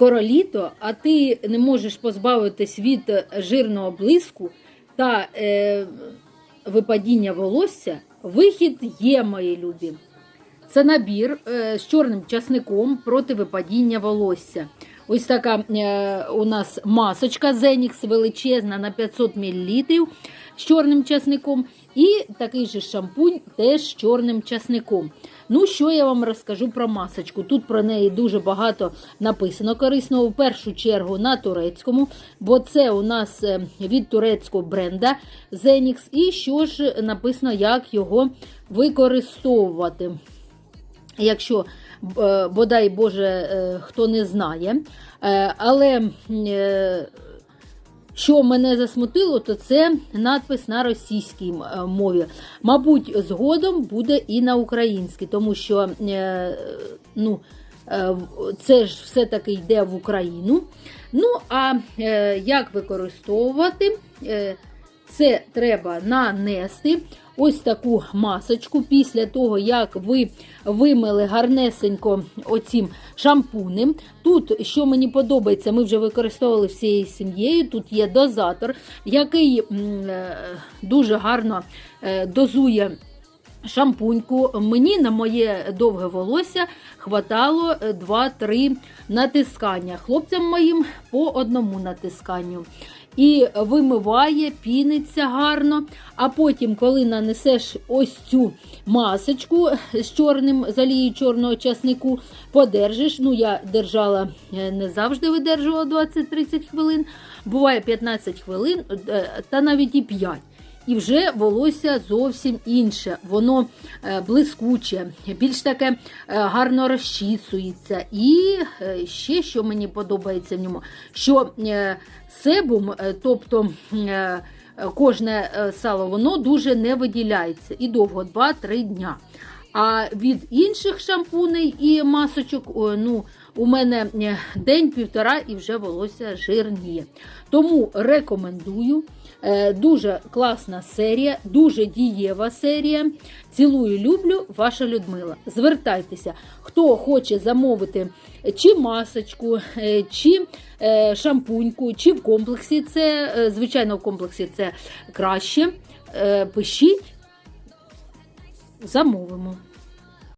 Скоро літо, а ти не можеш позбавитись від жирного блиску та е, випадіння волосся. Вихід є, мої любі. Це набір е, з чорним часником проти випадіння волосся. Ось така е, у нас масочка Zenix величезна на 500 мл з чорним часником. І такий же шампунь теж з чорним часником. Ну, що я вам розкажу про масочку? Тут про неї дуже багато написано корисно, в першу чергу на турецькому, бо це у нас е, від турецького бренда Zenix. І що ж написано, як його використовувати. Якщо е, бодай Боже, е, хто не знає. Але що мене засмутило, то це надпис на російській е, мові. Мабуть, згодом буде і на українській, тому що е, ну, е, це ж все-таки йде в Україну. Ну, а як використовувати? Це треба нанести ось таку масочку після того, як ви вимили гарнесенько оцім шампунем. Тут, що мені подобається, ми вже використовували всією сім'єю. Тут є дозатор, який е, дуже гарно е, дозує. Шампуньку мені на моє довге волосся хватало е, 2-3 натискання. Хлопцям моїм по одному натисканню. І вимиває, піниться гарно. А потім, коли нанесеш ось цю масочку з чорним з олією чорного часнику, подержиш. Ну, я держала е, не завжди видержувала 20-30 хвилин, буває 15 хвилин, е, та навіть і 5 і вже волосся зовсім інше. Воно е, блискуче, більш таке е, гарно розчісується. І е, ще що мені подобається в ньому, що себум, тобто кожне сало, воно дуже не виділяється і довго 2-3 дня. А від інших шампуней і масочок, ну, у мене е, день-півтора і вже волосся жирніє. Тому рекомендую. Е, Дуже класна серія, дуже дієва серія. Цілую, люблю, ваша Людмила. Звертайтеся, хто хоче замовити чи масочку, е, чи е, шампуньку, чи в комплексі. Це, е, звичайно, в комплексі це краще. Е, Пишіть, замовимо.